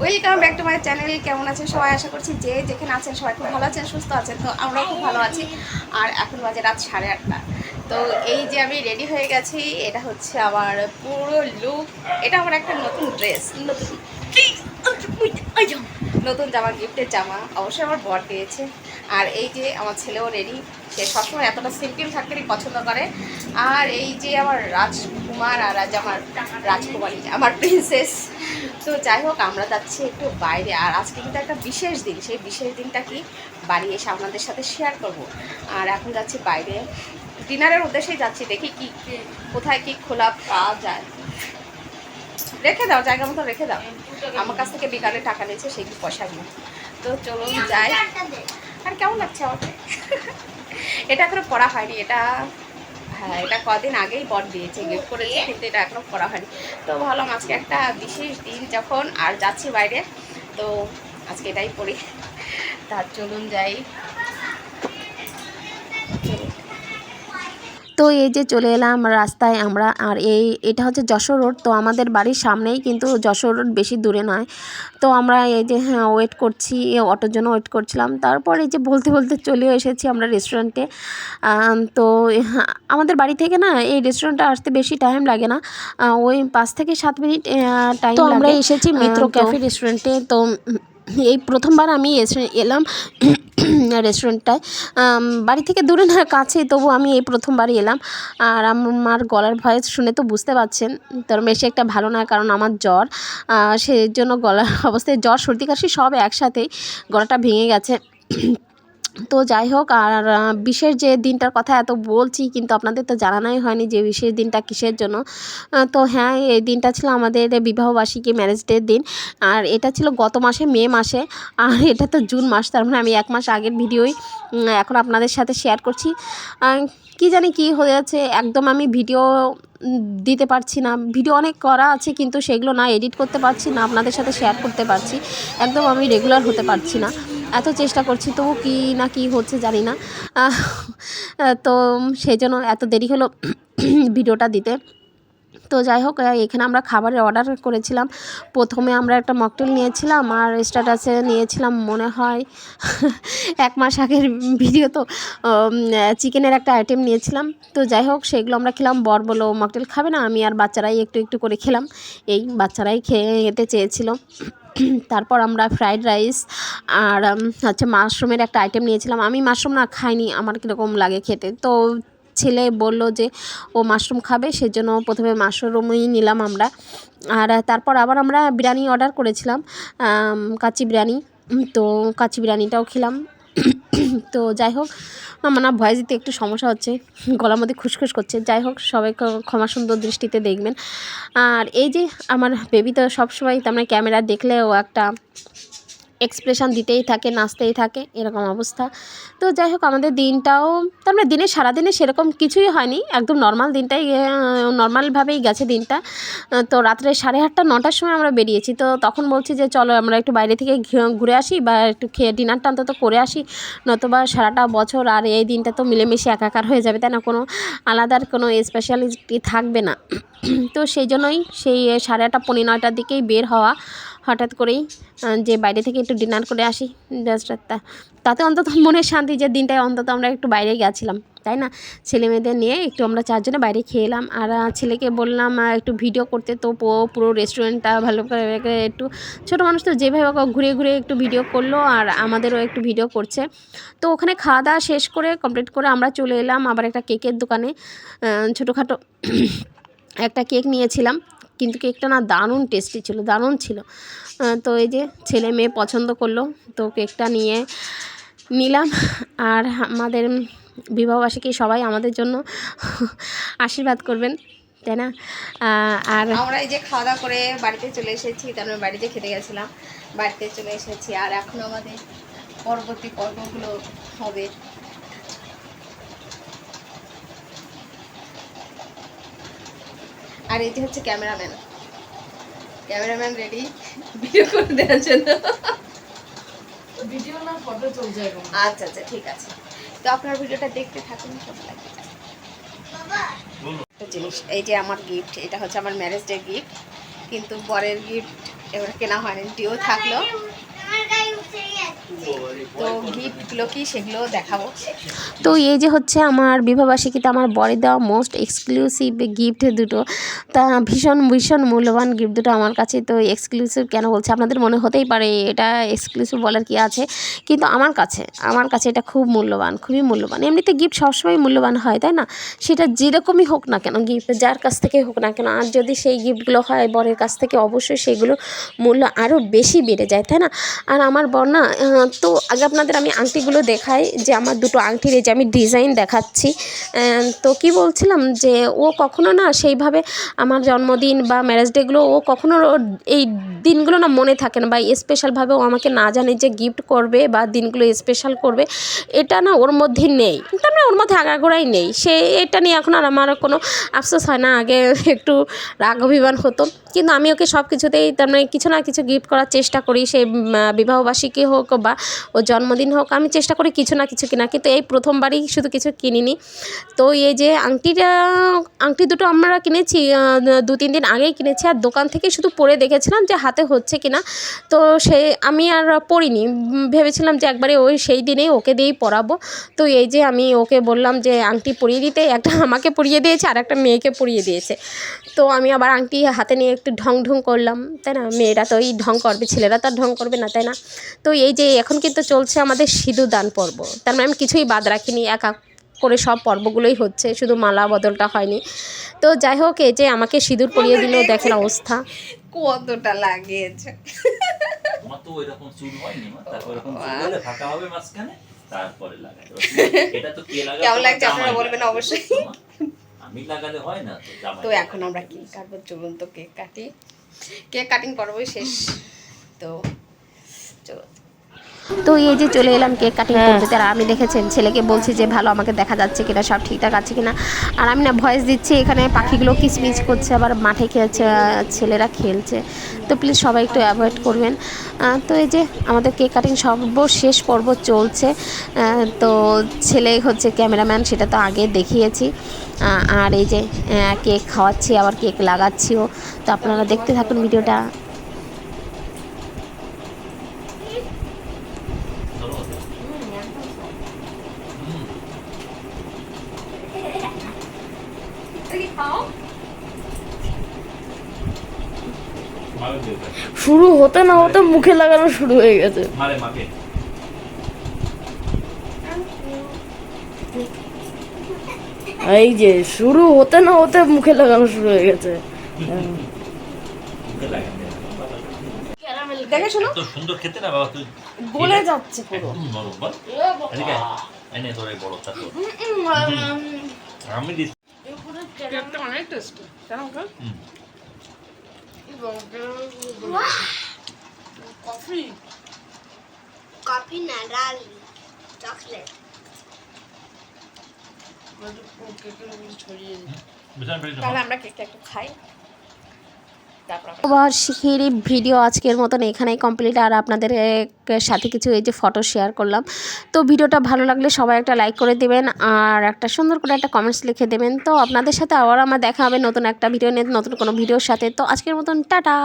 Welcome back to my channel কেমন আছেন সবাই? আশা করছি যে যেখানে আছেন সবাই খুব ভালো আছেন, সুস্থ আছেন, তো আমরাও খুব ভালো আছি। আর এখন বাজে রাত সাড়ে আটটা। তো এই যে আমি রেডি হয়ে গেছি, এটা হচ্ছে আমার পুরো লুক এটা আমার একটা নতুন ড্রেস নতুন। নতুন জামা গিফটের জামা। অবশ্যই আমার বর দিয়েছে আর এই যে আমার ছেলেও রেডি সে সবসময় এতটা সিম্পল থাকতেই পছন্দ করে। আর এই যে আমার রাজকুমার আর আজ আমার রাজকুমারী, আমার প্রিন্সেস তো যাই হোক, আমরা যাচ্ছি একটু বাইরে। আর আজকে কিন্তু একটা বিশেষ দিন, সেই বিশেষ দিনটা কি? বাড়ি এসে আপনাদের সাথে শেয়ার করব। আর এখন যাচ্ছি বাইরে। ডিনারের উদ্দেশ্যেই যাচ্ছি, দেখি কি, কোথায় কি খোলা পাওয়া যায়। রেখে দাও, জায়গা মতো রেখে দাও। আমার কাছ থেকে বিকালে টাকা নিয়েছে সেই পয়সা নিয়ে তো চলুন যাই। আর কেমন লাগছে আমাকে? এটা এখনও পড়া হয়নি, এটা হ্যাঁ এটা কদিন আগেই বট দিয়েছে, গিফট করেছে, কিন্তু এটা এখনও করা হয়নি। তো ভাবলাম আজকে একটা বিশেষ দিন যখন আর যাচ্ছি বাইরে, তো আজকে এটাই পড়ি তার চলুন যাই। তো এই যে চলে এলাম রাস্তায় আমরা আর এই এটা হচ্ছে যশোর রোড তো আমাদের বাড়ির সামনেই কিন্তু যশোর রোড বেশি দূরে নয়। তো আমরা এই যে হ্যাঁ ওয়েট করছি অটোর জন্য ওয়েট করছিলাম। তারপর এই যে বলতে বলতে চলেও এসেছি আমরা রেস্টুরেন্টে তো হ্যাঁ, আমাদের বাড়ি থেকে না এই রেস্টুরেন্টটা আসতে বেশি টাইম লাগে না। ওই পাঁচ থেকে সাত মিনিট টাইম আমরা এসেছি মিত্র ক্যাফে রেস্টুরেন্টে তো এই প্রথমবার আমি এলাম রেস্টুরেন্টটায় বাড়ি থেকে দূরে না কাছে তবু আমি এই প্রথমবার এলাম। আর আমার গলার ভয়েস শুনে তো বুঝতে পারছেন তোর বেশি একটা ভালো না, কারণ আমার জ্বর। সেই জন্য গলার অবস্থায় জ্বর, সর্দি, কাশি সব একসাথেই গলাটা ভেঙে গেছে। তো যাই হোক, আর বিশেষ যে দিনটার কথা এত বলছি কিন্তু আপনাদের তো জানানোই হয়নি যে বিশেষ দিনটা কিসের জন্য। তো হ্যাঁ এই দিনটা ছিল আমাদের বিবাহবার্ষিকী ম্যারেজ ডের দিন। আর এটা ছিল গত মাসে, মে মাসে। আর এটা তো জুন মাস, তার মানে আমি এক মাস আগের ভিডিওই এখন আপনাদের সাথে শেয়ার করছি। কি জানি কি হয়ে হয়েছে একদম আমি ভিডিও দিতে পারছি না। ভিডিও অনেক করা আছে কিন্তু সেগুলো না এডিট করতে পারছি না, আপনাদের সাথে শেয়ার করতে পারছি। একদম আমি রেগুলার হতে পারছি না। এত চেষ্টা করছি, তবু কি না কি হচ্ছে জানি না। তো সেই জন্য এত দেরি হলো ভিডিওটা দিতে। তো যাই হোক এখানে আমরা খাবারের অর্ডার করেছিলাম। প্রথমে আমরা একটা মকটেল নিয়েছিলাম আর স্ট্যাটাসে নিয়েছিলাম মনে হয় এক মাস আগের ভিডিও তো চিকেনের একটা আইটেম নিয়েছিলাম। তো যাই হোক, সেগুলো আমরা খেলাম। বর বলো মকটেল খাবে না। আমি আর বাচ্চারাই একটু একটু করে খেলাম। এই বাচ্চারাই খেয়ে যেতে চেয়েছিল। তারপর আমরা ফ্রাইড রাইস আর হচ্ছে মাশরুমের একটা আইটেম নিয়েছিলাম। আমি মাশরুম না খাইনি, আমার কীরকম লাগে খেতে। তো ছেলে বলল যে, ও মাশরুম খাবে, সেজন্য প্রথমে মাশরুমই নিলাম আমরা। আর তারপর আবার আমরা বিরিয়ানি অর্ডার করেছিলাম কাচি বিরিয়ানি। তো কাচি বিরিয়ানিটাও খেলাম। তো যাই হোক আমার না ভয়েস দিতে একটু সমস্যা হচ্ছে, গলার মধ্যে খুশখুশ করছে। যাই হোক, সবাই ক্ষমা সুন্দর দৃষ্টিতে দেখবেন। আর এই যে আমার বেবি তো সবসময়, তার মানে ক্যামেরা দেখলেও একটা এক্সপ্রেশন দিতেই থাকে, নাচতেই থাকে, এরকম অবস্থা। তো যাই হোক, আমাদের দিনটাও, তার মানে দিনে, সারাদিনে সেরকম কিছুই হয়নি, একদম নর্মাল দিনটাই নর্মালভাবেই গেছে দিনটা। তো রাত্রে সাড়ে আটটা, নটার সময় আমরা বেরিয়েছি, তো তখন বলছি যে চলো আমরা একটু বাইরে থেকে ঘুরে আসি বা একটু খেয়ে ডিনারটা অন্তত করে আসি, নতুবা সারাটা বছর আর এই দিনটা তো মিলেমিশে একাকার হয়ে যাবে, তাই না? কোনো আলাদার কোনো স্পেশালিটি থাকবে না। তো সেই জন্যই সেই সাড়ে আটটা পনেরো নয়টার দিকেই বের হওয়া। হঠাৎ করেই যে বাইরে থেকে একটু ডিনার করে আসি জাস্ট তাতে অন্তত মনের শান্তি যে দিনটায় অন্তত আমরা একটু বাইরে গেছিলাম, তাই না? ছেলে মেয়েদের নিয়ে একটু আমরা চারজনে বাইরে খেয়ে এলাম। আর ছেলেকে বললাম একটু ভিডিও করতে, তো পুরো রেস্টুরেন্টটা ভালো করে একটু ছোটো মানুষ তো যেভাবে ঘুরে ঘুরে একটু ভিডিও করল আর আমাদেরও একটু ভিডিও করছে। তো ওখানে খাওয়া দাওয়া শেষ করে কমপ্লিট করে আমরা চলে এলাম আবার একটা কেকের দোকানে। ছোটোখাটো একটা কেক নিয়েছিলাম, কিন্তু কেকটা না দারুণ টেস্টি ছিল, দারুণ ছিল। তো এই যে ছেলে মেয়ে পছন্দ করল, তো কেকটা নিয়ে নিলাম। আর আমাদের বিবাহবার্ষিকী সবাই আমাদের জন্য আশীর্বাদ করবেন, তাই না? আর আমরা এই যে খাওয়া দাওয়া করে বাড়িতে চলে এসেছি তারপরে বাড়িতে খেতে গেছিলাম, বাড়িতে চলে এসেছি। আর এখন আমাদের পরবর্তী পর্বগুলো হবে। আর যে হচ্ছে ক্যামেরাম্যান। ক্যামেরাম্যান রেডি ভিডিও করে দেওয়ার জন্য। ভিডিও না ফটো চলছে আচ্ছা আচ্ছা ঠিক আছে। তো আপনার ভিডিওটা দেখতে থাকুন সব লাগবে একটা জিনিস এই যে আমার গিফট এটা হচ্ছে আমার ম্যারেজ ডে গিফট কিন্তু বরের গিফট এবার কেনা হয়নি ডিও থাকল। তো গিফটগুলো কি সেগুলো দেখাবো? তো এই যে হচ্ছে আমার বিবাহবার্ষিকীতে আমার বরে দেওয়া মোস্ট এক্সক্লুসিভ গিফট দুটো, তা ভীষণ ভীষণ মূল্যবান গিফট দুটো আমার কাছে। তো এক্সক্লুসিভ কেন বলছে? আপনাদের মনে হতেই পারে, এটা এক্সক্লুসিভ বলার কি আছে? কিন্তু আমার কাছে আমার কাছে এটা খুব মূল্যবান, খুবই মূল্যবান। এমনিতে গিফট সবসময় মূল্যবান হয়, তাই না? সেটা যেরকমই হোক না কেন গিফট যার কাছ থেকে হোক না কেন, আর যদি সেই গিফটগুলো হয় বরের কাছ থেকে, অবশ্যই সেগুলো মূল্য আরও বেশি বেড়ে যায়, তাই না? আর আমার বর না তো আগে আপনাদের আমি আংটিগুলো দেখাই যে আমার দুটো আংটির, এই যে আমি ডিজাইন দেখাচ্ছি। তো কি বলছিলাম যে ও কখনো না সেইভাবে আমার জন্মদিন বা ম্যারেজ ডেগুলো ও কখনো এই দিনগুলো না মনে থাকে না বা স্পেশালভাবে ও আমাকে না জানে যে গিফট করবে বা দিনগুলো স্পেশাল করবে, এটা না ওর মধ্যে নেই। না ওর মধ্যে আগাগোড়াই নেই। সে এটা নিয়ে এখন আর আমার কোনো আফসোস হয় না, আগে একটু রাগ অভিমান হতো। কিন্তু আমি ওকে সব কিছুতেই তার মানে কিছু না কিছু গিফট করার চেষ্টা করি। সে বিবাহবার্ষিকী হোক বা ওর জন্মদিন হোক, আমি চেষ্টা করি কিছু না কিছু কিনা কিন্তু এই প্রথমবারই শুধু কিছু কিনিনি। তো এই যে আংটিটা, আংটি দুটো আমরা কিনেছি দু তিন দিন আগেই কিনেছি। আর দোকান থেকে শুধু পরে দেখেছিলাম যে হাতে হচ্ছে কিনা। তো সে, আমি আর পরিনি। ভেবেছিলাম যে একবারে ওই সেই দিনেই ওকে দিয়েই পরাবো। তো এই যে আমি ওকে বললাম যে আংটি পরিয়ে দিতে। একটা আমাকে পরিয়ে দিয়েছে, আর একটা মেয়েকে পরিয়ে দিয়েছে। তো আমি আবার আংটি হাতে নিয়ে একটু ঢং ঢং করলাম। তাই না? মেয়েরা তো এই ঢং করবে, ছেলেরা তো আর ঢং করবে না, তাই না? তো এই যে এখন কিন্তু চলছে আমাদের সিঁদুর দান পর্ব। তার মানে আমি কিছুই বাদ রাখিনি এক এক করে সব পর্বগুলোই হচ্ছে শুধু মালা বদলটা হয়নি। তো যাই হোক এই যে আমাকে সিঁদুর পরিয়ে দিলেও দেখেন অবস্থা। কতটা লাগিয়েছে। আমার তো ওইরকম চুল হয়নি তারপর এরকম চুল হলে ফাঁকা হবে মাঝখানে তারপরে লাগাই এটা তো কে লাগাবে? কেমন লাগছে আপনারা বলবেন অবশ্যই। আমি লাগালে হয় না তো। এখন আমরা কেক কাটবো? চলুন তো কেক কাটি। কেক কাটিং পর্বই শেষ। তো চলো তো এই যে চলে এলাম কেক কাটিং করতে আর আমি দেখেছেন ছেলেকে বলছি যে ভালো আমাকে দেখা যাচ্ছে কিনা সব ঠিকঠাক আছে কিনা। আর আমি না ভয়েস দিচ্ছি এখানে পাখিগুলো কিচমিচ করছে আবার মাঠে খেলছে ছেলেরা খেলছে। তো প্লিজ সবাই একটু অ্যাভয়েড করবেন। তো এই যে আমাদের কেক কাটিং সর্বশেষ পর্ব চলছে। তো ছেলে হচ্ছে ক্যামেরাম্যান সেটা তো আগে দেখিয়েছি। আর এই যে কেক খাওয়াচ্ছি আবার কেক লাগাচ্ছিও। তো আপনারা দেখতে থাকুন ভিডিওটা। শুরু হতে না হতে মুখে লাগানো শুরু হয়ে গেছে। এই যে শুরু হতে না হতে মুখে লাগানো শুরু হয়ে গেছে। দেখে শোনো। এত সুন্দর খেতে না বাবা তুই গলে যাচ্ছে পুরো। একদম নরম বল। এদিকে এনে বড়টা তোর আমি অনেক টেস্টি কেন। কফি কফি না লাল চকলেট ছড়িয়ে তাহলে আমরা কেকটা একটু খাই। বার্ষিকীর ভিডিও আজকের মতন এখানেই কমপ্লিট আর আপনাদের সাথে কিছু এই যে ফটো শেয়ার করলাম। তো ভিডিওটা ভালো লাগলে সবাই একটা লাইক করে দেবেন, আর একটা সুন্দর করে একটা কমেন্টস লিখে দেবেন। তো আপনাদের সাথে আবার আমার দেখা হবে নতুন একটা ভিডিও নিয়ে, নতুন কোনো ভিডিওর সাথে। তো আজকের মতন, টাটা!